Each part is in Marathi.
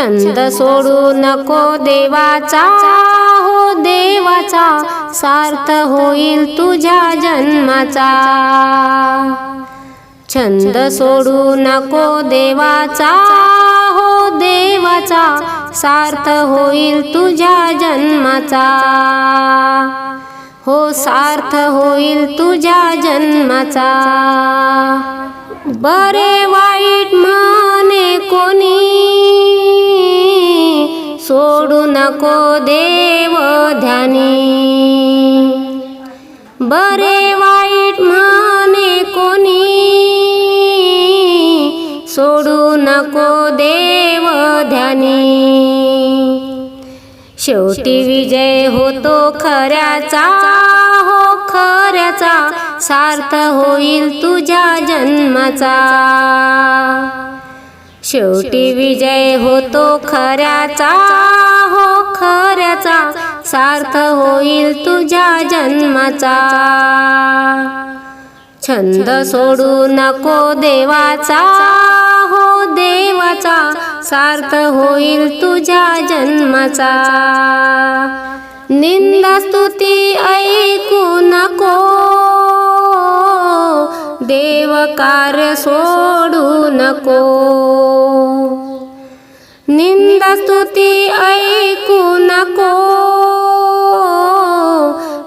छंद सोडू नको देवाचा. हो देवाचा सार्थ होईल तुझ्या जन्माचा. छंद सोडू नको देवाचा. हो देवाचा सार्थ होईल तुझ्या जन्माचा. हो सार्थ होईल तुझ्या जन्माचा. बरे वाईट माने कोणी. सोडू नको देव ध्यानी. बरे वाईट माने कोणी. सोडू नको देव ध्यानी. शेवटी विजय होतो खऱ्याचा. हो खऱ्याचा. सार्थ होईल तुझ्या जन्माचा. शेवटी विजय होतो खऱ्याचा. हो खऱ्याचा. सार्थ होईल तुझ्या जन्माचा. छंद सोडू नको देवाचा. हो देवाचा. सार्थ होईल तुझ्या जन्माचा. निंदा स्तुती ऐकू नको. देव कार्य सोडू नको. स्तुती ऐकू नको.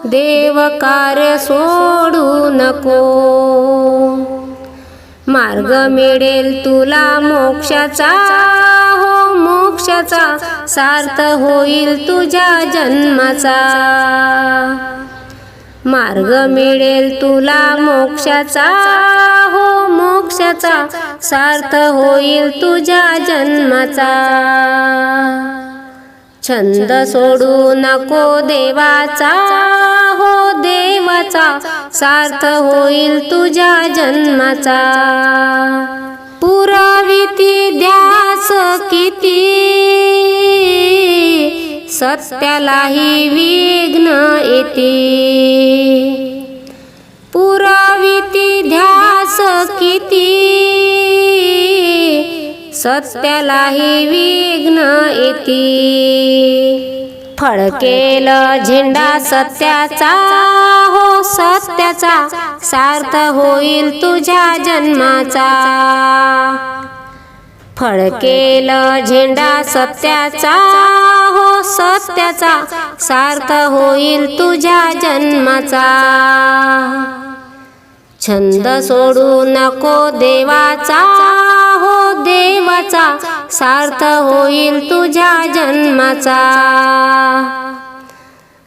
देव कार्य सोडू नको. मार्ग मिळेल तुला मोक्षाचा. हो मोक्षाचा सार्थ होईल तुझ्या जन्माचा. मार्ग मिळेल तुला मोक्षाचा. मोक्षाचा सार्थ होईल तुझ्या जन्माचा. छंद सोडू नको देवाचा हो देवाचा सार्थ होईल तुझ्या जन्माचा. पुराविती ध्यास किती सत्यालाही विघ्न येते. किती सत्यालाही विघ्न येते. फडकेल झेंडा सत्याचा. हो सत्याचा. सार्थ होईल तुझ्या जन्माचा. फडकेल झेंडा सत्याचा. हो सत्याचा. सार्थ होईल तुझ्या जन्माचा. छंद सोडू नको देवाचा. हो देवाचा. सार्थ होईल तुझ्या जन्माचा.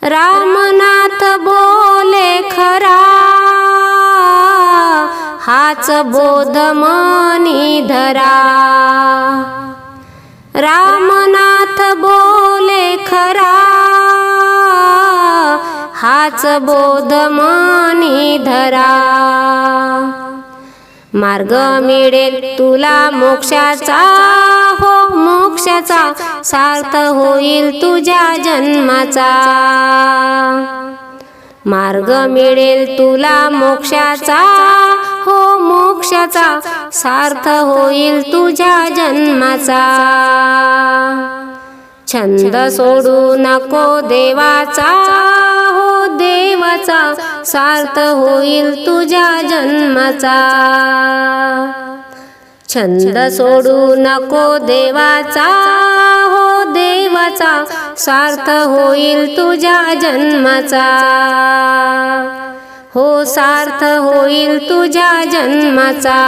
रामनाथ बोले खरा. हाच बोध मनी धरा. रामनाथ बोले खरा. हाच बोध मनी धरा. मार्ग मिळेल तुला मोक्षाचा. हो मोक्षाचा सार्थ होईल तुझ्या जन्माचा. मार्ग मिळेल तुला मोक्षाचा. हो मोक्षाचा सार्थ होईल तुझ्या जन्माचा. छंद सोडू नको देवाचा. देवाचा सार्थ होईल तुझ्या जन्माचा. छंद सोडू नको देवाचा. हो देवाचा सार्थ होईल तुझ्या जन्माचा. हो सार्थ होईल तुझ्या जन्माचा.